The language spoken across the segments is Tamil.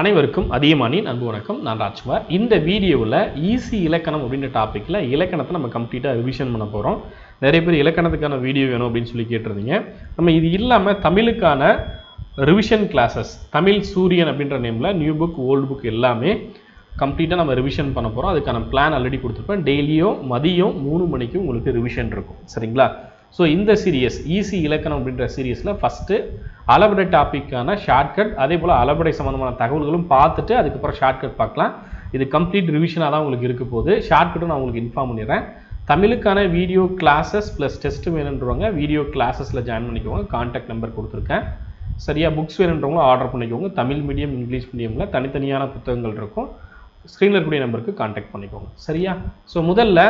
அனைவருக்கும் அதிகமானின் அன்பு வணக்கம். நான் ராஜ்குமார். இந்த வீடியோவில் ஈஸி இலக்கணம் அப்படின்ற டாப்பிக்கில் இலக்கணத்தை நம்ம கம்ப்ளீட்டாக ரிவிஷன் பண்ண போகிறோம் நிறைய பேர் இலக்கணத்துக்கான வீடியோ வேணும் அப்படின்னு சொல்லி கேட்டிருந்தீங்க. நம்ம இது இல்லாமல் தமிழுக்கான ரிவிஷன் கிளாஸஸ் தமிழ் சூரியன் அப்படின்ற நேமில் நியூ புக் ஓல்டு புக் எல்லாமே கம்ப்ளீட்டாக நம்ம ரிவிஷன் பண்ண போகிறோம் அதுக்கான பிளான் ஆல்ரெடி கொடுத்துருப்பேன். டெய்லியும் மதியம் மூணு மணிக்கு உங்களுக்கு ரிவிஷன் இருக்கும். சரிங்களா? ஸோ இந்த சீரியஸ் ஈஸி இலக்கணம் அப்படின்ற சீரியஸில் ஃபஸ்ட்டு அளபடை டாப்பிக்கான ஷார்ட்கட் அதே போல் அளபடை சம்மந்தமான தகவல்களும் பார்த்துட்டு அதுக்கப்புறம் ஷார்ட்கட் பார்க்கலாம். இது கம்ப்ளீட் ரிவிஷனாக தான் உங்களுக்கு இருக்க போகுது. ஷார்ட்கட்டும் நான் உங்களுக்கு இன்ஃபார்ம் பண்ணிடுறேன். தமிழுக்கான வீடியோ கிளாஸஸ் ப்ளஸ் டெஸ்ட் வேணுன்றவங்க வீடியோ கிளாஸஸில் ஜாயின் பண்ணிக்கோங்க. கான்டாக்ட் நம்பர் கொடுத்துருக்கேன். சரியா புக்ஸ் வேணுன்றவங்களும் ஆர்டர் பண்ணிக்கோங்க. தமிழ் மீடியம் இங்கிலீஷ் மீடியமில் தனித்தனியான புத்தகங்கள் இருக்கும். ஸ்க்ரீனில் இருக்கக்கூடிய நம்பருக்கு காண்டாக்ட் பண்ணிக்கோங்க. சரியா? ஸோ முதல்ல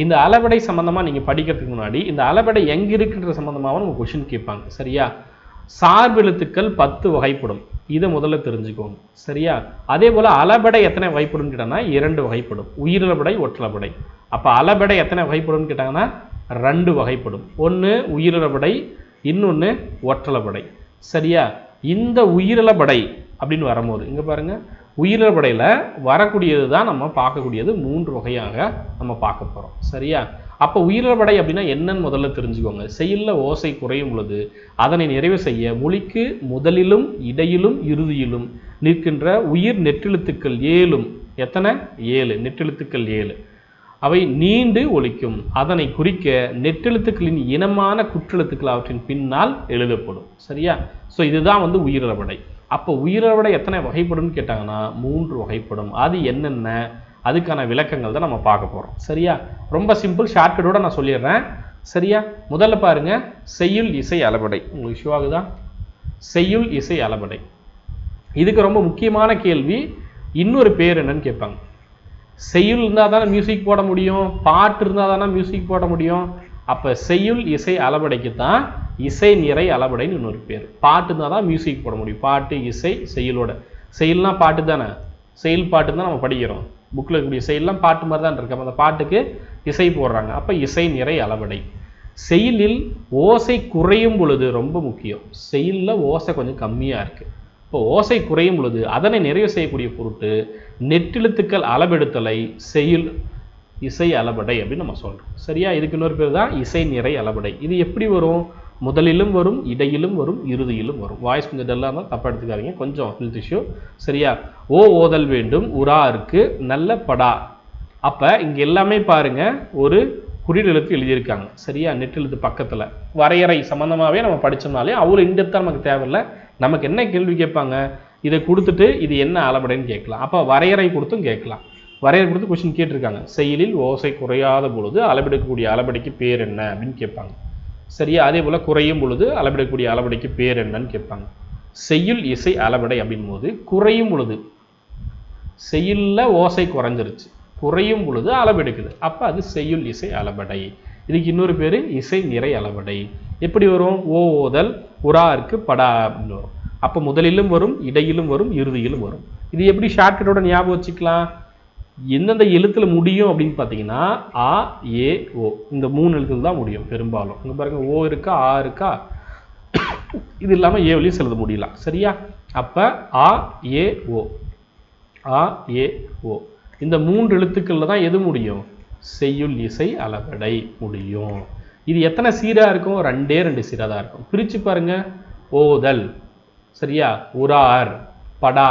இந்த அளவடை சம்மந்தமாக நீங்கள் படிக்கிறதுக்கு முன்னாடி இந்த அளபடை எங்கே இருக்குன்ற சம்மந்தமாக உங்கள் கொஷின் கேட்பாங்க. சரியா? சார்பெழுத்துக்கள் பத்து வகைப்படும். இதை முதல்ல தெரிஞ்சுக்கோங்க. சரியா? அதே போல் அளபடை எத்தனை வகைப்படும் கேட்டாங்கன்னா இரண்டு வகைப்படும். உயிரிழபடை ஒற்றலபடை அப்போ அளபடை எத்தனை வகைப்படும் கேட்டாங்கன்னா ரெண்டு வகைப்படும். ஒன்று உயிரிழபடை இன்னொன்று ஒற்றலபடை சரியா? இந்த உயிரிழபடை அப்படின்னு வரும்போது இங்கே பாருங்கள் பாருங்க உயிரிழபடையில் வரக்கூடியது தான் நம்ம பார்க்கக்கூடியது மூன்று வகையாக நம்ம பார்க்க போகிறோம் சரியா? அப்போ உயிரிழபடை அப்படின்னா என்னன்னு முதல்ல தெரிஞ்சுக்கோங்க. செயலில் ஓசை குறையும் பொழுது அதனை நிறைவு செய்ய மொழிக்கு முதலிலும் இடையிலும் இறுதியிலும் நிற்கின்ற உயிர் நெற்றெழுத்துக்கள் ஏழும். எத்தனை? ஏழு. நெற்றெழுத்துக்கள் ஏழு. அவை நீண்டு ஒழிக்கும் அதனை குறிக்க நெட்டெழுத்துக்களின் இனமான குற்றெழுத்துக்கள் அவற்றின் பின்னால் எழுதப்படும். சரியா? ஸோ இதுதான் வந்து உயிரிழப்படை அப்போ உயிரிழபடை எத்தனை வகைப்படும்னு கேட்டாங்கன்னா மூன்று வகைப்படும். அது என்னென்ன? அதுக்கான விளக்கங்கள் தான் நம்ம பார்க்க போகிறோம் சரியா? ரொம்ப சிம்பிள் ஷார்ட்கட்டோட நான் சொல்லிடுறேன். சரியா? முதல்ல பாருங்க செய்யுள் இசை அளபடை. உங்களுக்கு இஷ்யூ ஆகுதா? செய்யுள் இசை அளபடை. இதுக்கு ரொம்ப முக்கியமான கேள்வி இன்னொரு பேர் என்னன்னு கேட்பாங்க. செய்யுள் இருந்தால் தானே மியூசிக் போட முடியும் பாட்டு இருந்தால் தானே மியூசிக் போட முடியும். அப்போ செய்யுள் இசை அளபடைக்கு தான் இசை நிறை அளபடைன்னு இன்னொரு பேர். பாட்டு தான் மியூசிக் போட முடியும். பாட்டு இசை செயலோட. செயல்னா பாட்டு தானே? செயல் பாட்டு தான் நம்ம படிக்கிறோம். புக்கில் இருக்கக்கூடிய செயல்லாம் பாட்டு மாதிரி தான் இருக்கு. அந்த பாட்டுக்கு இசை போடுறாங்க. அப்போ இசை நிறை அளபடை செயலில் ஓசை குறையும் பொழுது ரொம்ப முக்கியம். செயலில் ஓசை கொஞ்சம் கம்மியாக இருக்குது இப்போ ஓசை குறையும் பொழுது அதனை நிறைவு செய்யக்கூடிய பொருட்டு நெட்டெழுத்துக்கள் அளபெடுத்தலை செயல் இசை அளபடை அப்படின்னு நம்ம சொல்கிறோம் சரியா? இதுக்கு இன்னொரு பேர் தான் இசை நிறை அளபடை இது எப்படி வரும்? முதலிலும் வரும் இடையிலும் வரும் இறுதியிலும் வரும். வாய்ஸ் கொஞ்சம் டல்லாக இருந்தால் தப்பாக எடுத்துக்காதீங்க. கொஞ்சம் ஹெல்த் இஷ்யூ சரியா? ஓ ஓதல் வேண்டும். உரா இருக்கு. நல்ல படா. அப்போ இங்கே எல்லாமே பாருங்கள் ஒரு குறியெழுத்து எழுதியிருக்காங்க. சரியா? நெட்டெழுத்து பக்கத்தில். வரையறை சம்மந்தமாகவே நம்ம படித்தோம்னாலே அவ்வளோ இன்டெப்த்தாக நமக்கு தேவையில்லை. நமக்கு என்ன கேள்வி கேட்பாங்க? இதை கொடுத்துட்டு இது என்ன அளபடைன்னு கேட்கலாம். அப்போ வரையறை கொடுத்தும் கேட்கலாம். வரையறை கொடுத்து கொஸ்டின் கேட்டிருக்காங்க. செயலில் ஓசை குறையாத பொழுது அளபெடுக்கக்கூடிய அளபடிக்கு பேர் என்ன அப்படின்னு கேட்பாங்க. சரியா? அதே போல் குறையும் பொழுது அளவிடக்கூடிய அளவடைக்கு பேர் என்னன்னு கேட்பாங்க. செய்யுள் இசை அளவடை அப்படின் போது குறையும் பொழுது செய்யுளில் ஓசை குறைஞ்சிருச்சு. குறையும் பொழுது அளவெடுக்குது. அப்போ அது செய்யுள் இசை அளவடை. இதுக்கு இன்னொரு பேர் இசை நிறை அளவடை. எப்படி வரும்? ஓ ஓதல் உராருக்கு படா அப்படின்னு வரும். அப்போ முதலிலும் வரும் இடையிலும் வரும் இறுதியிலும் வரும். இது எப்படி ஷார்ட்கட்டோட ஞாபகம் வச்சுக்கலாம்? எந்தெந்த எழுத்துல முடியும் அப்படின்னு பார்த்தீங்கன்னா ஆ ஏ ஓ. இந்த மூணு எழுத்துல தான் முடியும் பெரும்பாலும். இங்கே பாருங்க ஓ இருக்கா ஆ இருக்கா? இது இல்லாமல் ஏவிலையும் செலுத்த முடியலாம் சரியா? அப்போ ஆ ஏ ஓ. ஆ ஏ ஓ. இந்த மூன்று எழுத்துக்களில் தான் எது முடியும்? செய்யுள் இசை அளவடை முடியும். இது எத்தனை சீராக இருக்கும்? ரெண்டே ரெண்டு சீராக தான் இருக்கும். பிரித்து பாருங்க. ஓதல் சரியா? உரார் படா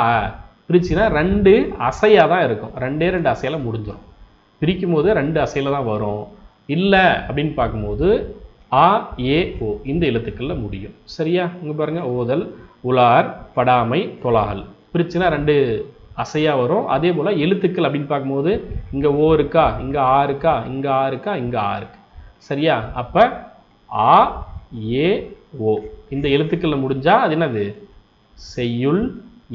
பிரிச்சுன்னா ரெண்டு அசையாக தான் இருக்கும். ரெண்டே ரெண்டு அசையில் முடிஞ்சிடும் பிரிக்கும் போது ரெண்டு அசையில் தான் வரும். இல்லை அப்படின்னு பார்க்கும்போது ஆ ஏ ஓ இந்த எழுத்துக்களில் முடியும். சரியா? இங்கே பாருங்கள் ஓதல் உலார் படாமை தொலாகல். பிரிச்சுன்னா ரெண்டு அசையாக வரும். அதே போல் எழுத்துக்கள் அப்படின்னு பார்க்கும்போது இங்கே ஓ இருக்கா? இங்கே ஆ இருக்கா? இங்கே ஆ இருக்கா? இங்கே ஆ இருக்கு. சரியா? அப்போ ஆ ஏ ஓ இந்த எழுத்துக்களில் முடிஞ்சால் அது என்னது? செய்யுள்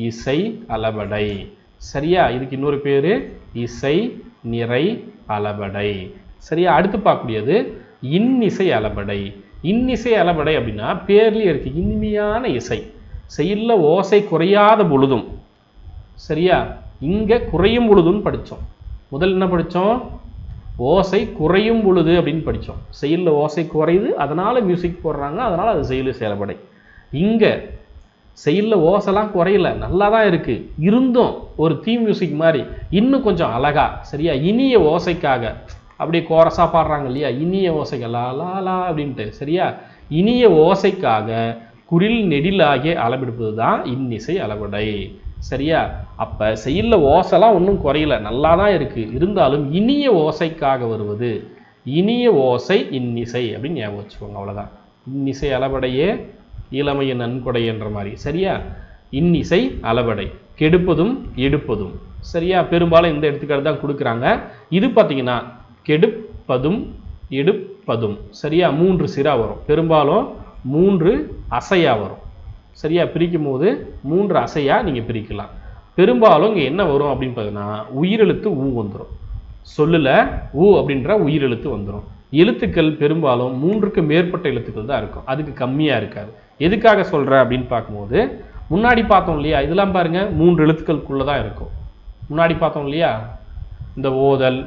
இசை அளபடை சரியா? இதுக்கு இன்னொரு பேர் இசை நிறை அளபடை சரியா? அடுத்து பார்க்கக்கூடியது இன்னிசை அளபடை இன்னிசை அளபடை அப்படின்னா பேர்லேயே இருக்குது இனிமையான இசை. செயல்ல ஓசை குறையாத பொழுதும். சரியா? இங்கே குறையும் பொழுதுன்னு படித்தோம் முதல் என்ன படித்தோம் ஓசை குறையும் பொழுது அப்படின்னு படித்தோம் செயலில் ஓசை குறையுது. அதனால் மியூசிக் போடுறாங்க. அதனால் அது செயலு செயலபடை இங்கே செயலில் ஓசெல்லாம் குறையல நல்லா தான் இருக்குது இருந்தும் ஒரு தீம் மியூசிக் மாதிரி இன்னும் கொஞ்சம் அழகா சரியா? இனிய ஓசைக்காக அப்படியே கோரஸாக பாடுறாங்க இல்லையா? இனிய ஓசைகள் லா லா லா அப்படின்ட்டு சரியா? இனிய ஓசைக்காக குரில் நெடிலாகிய அளவெடுப்பது தான் இன்னிசை அளவடை சரியா? அப்போ செயலில் ஓசைலாம் ஒன்றும் குறையல நல்லா தான் இருக்குது இருந்தாலும் இனிய ஓசைக்காக வருவது இனிய ஓசை இன்னிசை அப்படின்னு ஞாபகம் வச்சுக்கோங்க அவ்வளோதான் இன்னிசை அளவடையே இளமைய நன்கொடை என்ற மாதிரி. சரியா? இன்னிசை அளவடை. கெடுப்பதும் எடுப்பதும். சரியா? பெரும்பாலும் இந்த எடுத்துக்காட்டு தான் கொடுக்குறாங்க. இது பார்த்தீங்கன்னா கெடுப்பதும் எடுப்பதும். சரியா? மூன்று சிரா வரும். பெரும்பாலும் மூன்று அசையா வரும். சரியா? பிரிக்கும் போது மூன்று அசையா நீங்கள் பிரிக்கலாம். பெரும்பாலும் இங்கே என்ன வரும் அப்படின்னு பார்த்தீங்கன்னா உயிரெழுத்து ஊ வந்துடும் சொல்லில் ஊ அப்படின்ற உயிரெழுத்து வந்துடும் எழுத்துக்கள் பெரும்பாலும் மூன்றுக்கு மேற்பட்ட எழுத்துக்கள் தான் இருக்கும். அதுக்கு கம்மியாக இருக்காது. எதுக்காக சொல்கிறேன் அப்படின்னு பார்க்கும்போது முன்னாடி பார்த்தோம் இல்லையா? இதெல்லாம் பாருங்கள் மூன்று எழுத்துக்களுக்குள்ளே தான் இருக்கும். முன்னாடி பார்த்தோம் இல்லையா? இந்த ஓதல்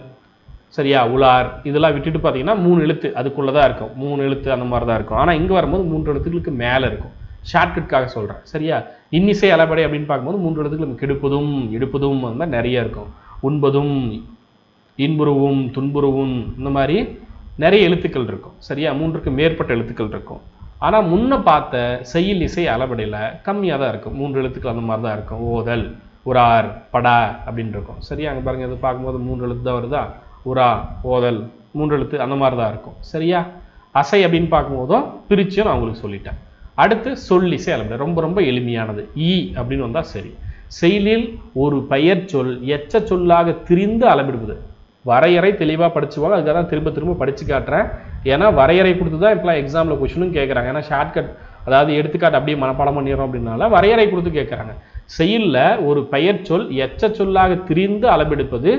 சரியா உலார் இதெல்லாம் விட்டுட்டு பார்த்தீங்கன்னா மூணு எழுத்து அதுக்குள்ளே தான் இருக்கும். மூணு எழுத்து அந்த மாதிரி தான் இருக்கும். ஆனால் இங்கே வரும்போது மூன்று எழுத்துக்களுக்கு மேலே இருக்கும். ஷார்ட்கட்காக சொல்கிறேன் சரியா? இன்னிசை அளபடை அப்படின்னு பார்க்கும்போது மூன்று எழுத்துக்கள் கெடுப்பதும் எடுப்பதும் அந்த மாதிரி நிறைய இருக்கும். உண்பதும் இன்புருவும் துன்புருவும் இந்த மாதிரி நிறைய எழுத்துக்கள் இருக்கும். சரியா? மூன்றுக்கு மேற்பட்ட எழுத்துக்கள் இருக்கும். ஆனால் முன்ன பார்த்த செயல் இசை அளபடையில் கம்மியாக தான் இருக்கும். மூன்று எழுத்துக்கள் அந்த மாதிரி தான் இருக்கும். ஓதல் உரார் படா அப்படின்னு இருக்கும். சரியா? அங்கே பாருங்கள் இது பார்க்கும்போது மூன்று எழுத்து தான் வருதா? உரா ஓதல் மூன்று எழுத்து அந்த மாதிரி தான் இருக்கும். சரியா? அசை அப்படின்னு பார்க்கும்போதும் பிரிச்சும் நான் உங்களுக்கு சொல்லிட்டேன். அடுத்து சொல்லிசை அளபடை ரொம்ப ரொம்ப எளிமையானது. ஈ அப்படின்னு வந்தால் சரி. செயலில் ஒரு பெயர் சொல் எச்ச சொல்லாக திரிந்து அளவிடுவது. வரையறை தெளிவாக படிச்சுவாங்க. அதுக்காக தான் திரும்ப திரும்ப படித்து காட்டுறேன். ஏன்னா வரையறை கொடுத்து தான் இப்போலாம் எக்ஸாமில் கொஷினும் கேட்குறாங்க ஏன்னா ஷார்ட்கட் அதாவது எடுத்துக்காட்டு அப்படியே மனப்பாடம் பண்ணிடுறோம் அப்படின்னால வரையறை கொடுத்து கேட்குறாங்க செயலில் ஒரு பெயர் சொல் எச்ச சொல்லாக திரிந்து அளவெடுப்பது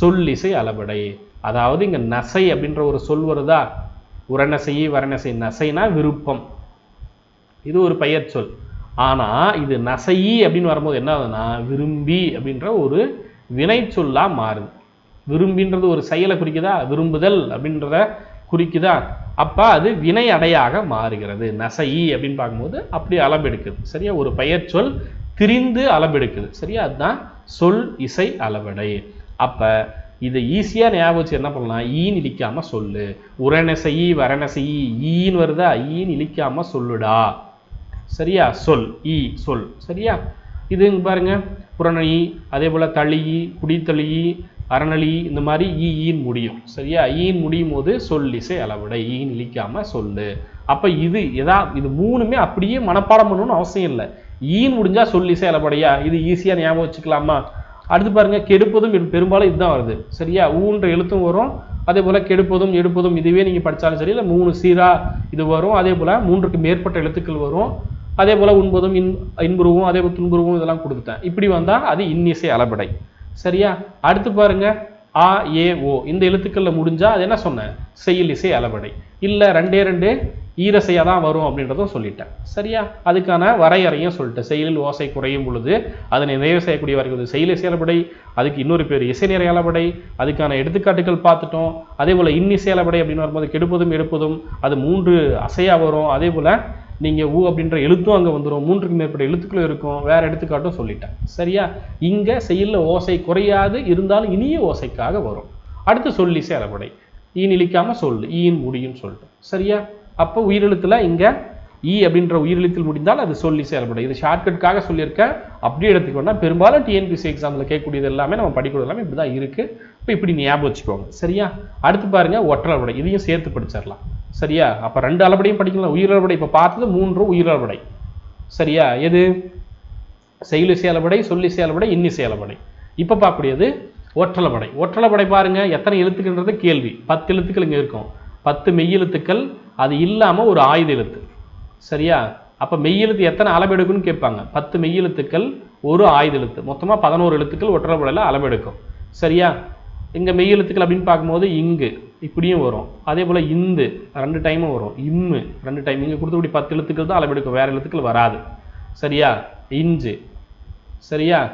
சொல்லிசை அளபடை. அதாவது இங்கே நசை அப்படின்ற ஒரு சொல் வருதா? உரநசை வரநசை நசைனா விருப்பம். இது ஒரு பெயர் சொல். ஆனால் இது நசை அப்படின்னு வரும்போது என்ன ஆகுதுன்னா விரும்பி அப்படின்ற ஒரு வினை சொல்லாக மாறுது. விரும்பின்றது ஒரு செயலை குறிக்குதா? விரும்புதல் அப்படின்றத குறிக்குதா? அப்போ அது வினை அடையாக மாறுகிறது. நசை அப்படின்னு பார்க்கும்போது அப்படி அளபெடுக்குது சரியா? ஒரு பெயர் சொல் திரிந்து அளபெடுக்குது சரியா? அதுதான் சொல் இசை அளவடை. அப்போ இதை ஈஸியாக ஞாபகம் வச்சு என்ன பண்ணலாம்? ஈன் இழிக்காமல் சொல்லு. உரணசை வரணசை ஈன்னு வருதா? ஈன் இழிக்காமல் சொல்லுடா. சரியா? சொல். ஈ சொல். சரியா? இது பாருங்க. புறணி அதே போல் தளி குடித்தளி அறநலி இந்த மாதிரி ஈ முடியும். சரியா? ஈன் முடியும் போது சொல்லிசை அளவிட. ஈன் இழிக்காம சொல்லு. அப்போ இது எதா இது மூணுமே அப்படியே மனப்பாடம் பண்ணணும்னு அவசியம் இல்லை. ஈன் முடிஞ்சா சொல்லிசை அளபடையா? இது ஈஸியாக ஞாபகம் வச்சுக்கலாமா? அடுத்து பாருங்க கெடுப்பதும் பெரும்பாலும் இதுதான் வருது. சரியா? ஊன்ற எழுத்தும் வரும். அதே போல கெடுப்பதும் எடுப்பதும் இதுவே நீங்க படிச்சாலும் சரி இல்லை மூணு சீரா இது வரும். அதே போல மூன்றுக்கு மேற்பட்ட எழுத்துக்கள் வரும். அதே போல உண்பதும் இன் இன்புருவும் அதே போல துன்புருவும் இதெல்லாம் கொடுத்துட்டேன். இப்படி வந்தா அது இன்னிசை அளபடை. சரியா? அடுத்து பாருங்க ஆ ஏ ஓ. இந்த எழுத்துக்கள்ல முடிஞ்சா அது என்ன சொன்னேன்? செயல் இசை அளபடை. இல்லை ரெண்டே ரெண்டு ஈரசையாக தான் வரும் அப்படின்றதும் சொல்லிட்டேன். சரியா? அதுக்கான வரையறையும் சொல்லிட்டேன். செயலில் ஓசை குறையும் பொழுது அதனை நிறைவு செய்யக்கூடிய வரைக்கும் செயல் இசை அளபடை அதுக்கு இன்னொரு பேர் இசை நிறை அளபடை அதுக்கான எடுத்துக்காட்டுகள் பார்த்துட்டோம். அதே போல் இன்னிசை அளபடை அப்படின்னு வரும்போது கெடுப்பதும் எடுப்பதும் அது மூன்று அசையாக வரும். அதே போல் நீங்கள் ஊ அப்படின்ற எழுத்தும் அங்கே வந்துடும் மூன்றுக்கு மேற்பட்ட எழுத்துக்களும் இருக்கும். வேறு எடுத்துக்காட்டும் சொல்லிட்டேன். சரியா? இங்கே செயலில் ஓசை குறையாது. இருந்தாலும் இனிய ஓசைக்காக வரும். அடுத்து சொல்லி சேரப்படை. ஈன் இழிக்காமல் சொல் ஈன் முடியும் சொல்லிட்டு சரியா? அப்போ உயிரெழுத்தில் இங்கே ஈ அப்படின்ற உயிரெழுத்தில் முடிந்தால் அது சொல்லி செயல்படும் இது ஷார்ட்கட்காக சொல்லியிருக்கேன். அப்படியே எடுத்துக்கோன்னா பெரும்பாலும் டிஎன்பிசி எக்ஸாமில் கேட்கக்கூடியது எல்லாமே நம்ம படிக்கிறது எல்லாமே இப்படி தான் இருக்குது இப்போ இப்படி ஞாபகம் வச்சுக்கோங்க. சரியா? அடுத்து பாருங்க ஒற்றளபடை இதையும் சேர்த்து படிச்சிடலாம். சரியா? அப்போ ரெண்டு அளபடையும் படிக்கலாம். உயிரளபடை இப்போ பார்த்தது மூன்று உயிரளபடை சரியா? எது? செயலிசை அளபடை சொல்லிசை அளபடை இன்னிசை அளபடை. இப்போ பார்க்கக்கூடியது ஒற்றளபடை. ஒற்றளபடை பாருங்கள் எத்தனை எழுத்துக்கள்ன்றது கேள்வி. பத்து எழுத்துக்கள் இங்கே இருக்கும். பத்து மெய்யெழுத்துக்கள் அது இல்லாமல் ஒரு ஆயுத எழுத்து. சரியா? அப்போ மெய்யெழுத்து எத்தனை அளவெடுக்குன்னு கேட்பாங்க. பத்து மெய்யெழுத்துக்கள் ஒரு ஆயுத எழுத்து. மொத்தமாக பதினோரு எழுத்துக்கள் ஒற்றளபடையில் அளவெடுக்கும் சரியா? இங்கே மெய்யெழுத்துக்கள் அப்படின்னு பார்க்கும்போது இங்கு இப்படியும் வரும். அதே போல் இந்து ரெண்டு டைமும் வரும். இம்மு ரெண்டு டைம் இங்கே கொடுத்தபடி பத்து எழுத்துக்கள் தான் அளவெடுக்கும். வேறு எழுத்துக்கள் வராது. சரியா? இஞ்சு. சரியா?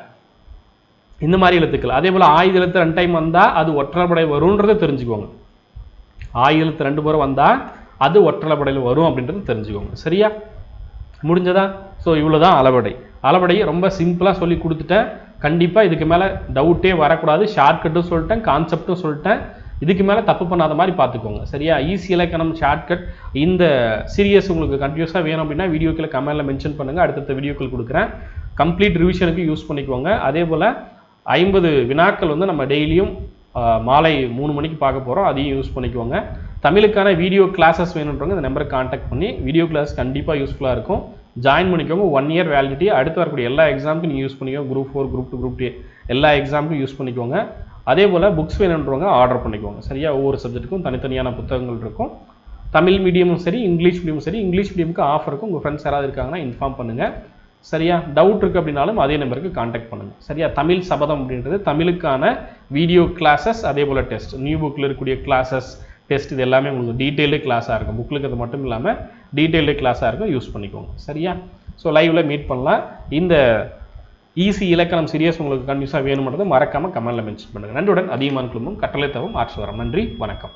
இந்த மாதிரி எழுத்துக்கள். அதே போல் ஆயுத எழுத்து ரெண்டு டைம் வந்தால் அது ஒற்றளபடை வரும்ன்றதை தெரிஞ்சுக்கோங்க. ஆயுத எழுத்து ரெண்டு முறை வந்தால் அது ஒற்றளபடையில் வரும் அப்படின்றத தெரிஞ்சுக்கோங்க. சரியா? முடிஞ்சதா? ஸோ இவ்வளோ தான் அளவடை. அளவடையை ரொம்ப சிம்பிளாக சொல்லி கொடுத்துட்டேன். கண்டிப்பாக இதுக்கு மேலே டவுட்டே வரக்கூடாது. ஷார்ட்கட்டும் சொல்லிட்டேன் கான்செப்ட்டும் சொல்லிட்டேன். இதுக்கு மேலே தப்பு பண்ணாத மாதிரி பார்த்துக்கோங்க. சரியா? ஈஸி இலக்கணம் ஷார்ட்கட் இந்த சீரியஸ் உங்களுக்கு கன்ஃபியூஸாக வேணும் அப்படின்னா வீடியோக்கில் கமெண்டில் மென்ஷன் பண்ணுங்கள் அடுத்தடுத்த வீடியோக்கள் கொடுக்குறேன். கம்ப்ளீட் ரிவிஷனுக்கு யூஸ் பண்ணிக்கோங்க. அதே போல் ஐம்பது வினாக்கள் வந்து நம்ம டெய்லியும் மாலை மூணு மணிக்கு பார்க்க போகிறோம் அதையும் யூஸ் பண்ணிக்கோங்க. தமிழுக்கான வீடியோ கிளாஸஸ் வேணுன்றவங்க இந்த நம்பருக்கு காண்டாக்ட் பண்ணி வீடியோ கிளாஸ் கண்டிப்பாக யூஸ்ஃபுல்லாக இருக்கும். ஜாயின் பண்ணிக்கோங்க. ஒன் இயர் வேலிடிட்டி அடுத்து வரக்கூடிய எல்லா எக்ஸாமுக்கும் நீங்கள் யூஸ் பண்ணிக்கோங்க. Group four group two group two எல்லா எக்ஸாமுக்கும் யூஸ் பண்ணிக்கோங்க. அதே போல் புக்ஸ் வேணுன்றவங்க ஆர்டர் பண்ணிக்கோங்க. சரியா? ஒவ்வொரு சப்ஜெக்ட்டுக்கும் தனித்தனியான புத்தகங்கள் இருக்கும். தமிழ் மீடியமும் சரி இங்கிலீஷ் மீடியமும் சரி. இங்கிலீஷ் மீடியமுக்கு ஆஃபர் இருக்கும் உங்கள் ஃப்ரெண்ட்ஸ் யாராவது இருக்காங்கன்னா இன்ஃபார்ம் பண்ணுங்கள் சரியா? டவுட் இருக்குது அப்படின்னாலும் அதே நம்பருக்கு காண்டாக்ட் பண்ணுங்கள் சரியா? தமிழ் சபதம் அப்படின்றது தமிழுக்கான வீடியோ கிளாஸஸ் அதே போல் டெஸ்ட் நியூ புக்கில் இருக்கக்கூடிய கிளாஸஸ் டெஸ்ட் இது எல்லாமே உங்களுக்கு டீட்டெயில்டு கிளாஸாக இருக்கும். புக்கில் இருக்கிறது மட்டும் இல்லாமல் டீட்டெயில்டு கிளாஸாக இருக்கும். யூஸ் பண்ணிக்கோங்க. சரியா? ஸோ லைவில் மீட் பண்ணலாம். இந்த ஈஸி இலக்கணம் சீரியஸ் உங்களுக்கு கன்ஃபியூஸாக வேணும்ன்றது மறக்காமல் கமெண்ட்டில் மென்ஷன் பண்ணுங்கள் நன்றியுடன் அதிகமான குழுமம் கட்டளை தவம் ஆட்சி வரம். நன்றி வணக்கம்.